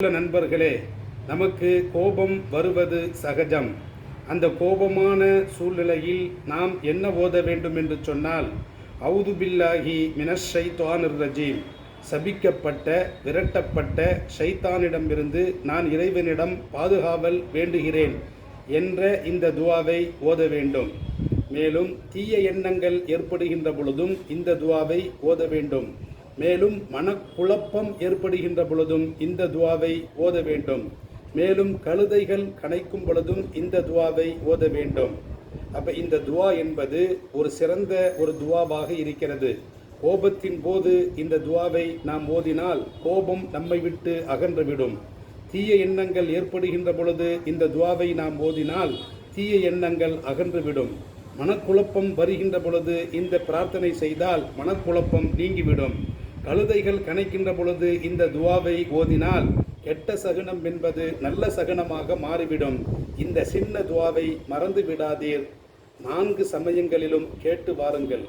உள்ள நண்பர்களே நமக்கு கோபம் வருவது சகஜம். அந்த கோபமான சூழ்நிலையில் நாம் என்ன ஓத வேண்டும் என்று சொன்னால் அவுது பில்லாகி மினஷை ரஜீம். சபிக்கப்பட்ட விரட்டப்பட்ட ஷைத்தானிடமிருந்து நான் இறைவனிடம் பாதுகாவல் வேண்டுகிறேன் என்ற இந்த துவாவை ஓத வேண்டும். மேலும் தீய எண்ணங்கள் ஏற்படுகின்ற பொழுதும் இந்த துவாவை ஓத வேண்டும். மேலும் மனக்குழப்பம் ஏற்படுகின்ற பொழுதும் இந்த துவாவை ஓத வேண்டும். மேலும் கழுதைகள் கனைக்கும் பொழுதும் இந்த துவாவை ஓத வேண்டும். அப்போ இந்த துவா என்பது ஒரு சிறந்த ஒரு துவாவாக இருக்கிறது. கோபத்தின் போது இந்த துவாவை நாம் ஓதினால் கோபம் நம்மை விட்டு அகன்றுவிடும். தீய எண்ணங்கள் ஏற்படுகின்ற பொழுது இந்த துவாவை நாம் ஓதினால் தீய எண்ணங்கள் அகன்றுவிடும். மனக்குழப்பம் வருகின்ற பொழுது இந்த பிரார்த்தனை செய்தால் மனக்குழப்பம் நீங்கிவிடும். கழுதைகள் கணைக்கின்ற பொழுது இந்த துவாவை ஓதினால் கெட்ட சகுனம் என்பது நல்ல சகுனமாக மாறிவிடும். இந்த சின்ன துவாவை மறந்து விடாதீர். நான்கு சமயங்களிலும் கேட்டு வாருங்கள்.